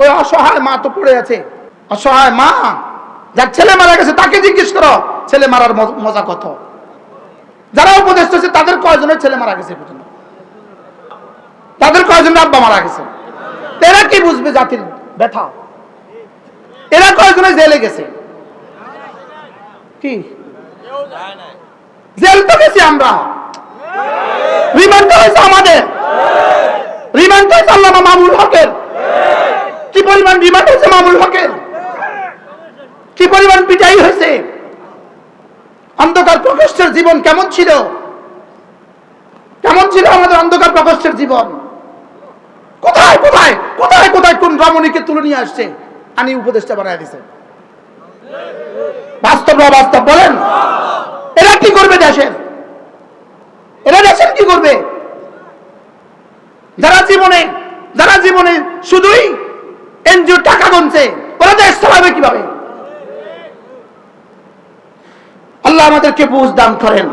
ওই অসহায় মা তো পড়ে আছে। অসহায় মা, যার ছেলে মারা গেছে, তাকে জিজ্ঞেস করো, ছেলে মারার মজা কত? যারা উপদেশ হচ্ছে তাদের কয়জনের ছেলে মারা গেছে তাদের কয়জনের আব্বা মারা গেছে? এরা কি বুঝবে জাতির ব্যথা? এরা কয়জনে জেলে গেছে? কি? জেল তো গেছি আমরা। রিমান্ড হয়েছে আমাদের। রিমান্ড হয়েছে আল্লামা মামুল হকের। পরিমাণ রিমান্ড হয়েছে মামুল হকের? কি পরিমাণ পিটাই হয়েছে? অন্ধকার প্রকোষ্ঠের জীবন কেমন ছিল? কেমন ছিল আমাদের অন্ধকার প্রকোষ্ঠের জীবন? কোথায় কোথায় কোথায় কোথায় কোন রমণীকে তুলে নিয়ে আসছে? আনি উপদেশটা বানায় দিছে। বাস্তব না বাস্তব বলেন? এরা কি করবে দেশের? এরা দেশের কি করবে? যারা জীবনে যারা জীবনে শুধুই দেশ চালাবে কীভাবে? আল্লাহ আমাদেরকে বুঝ দান করেন।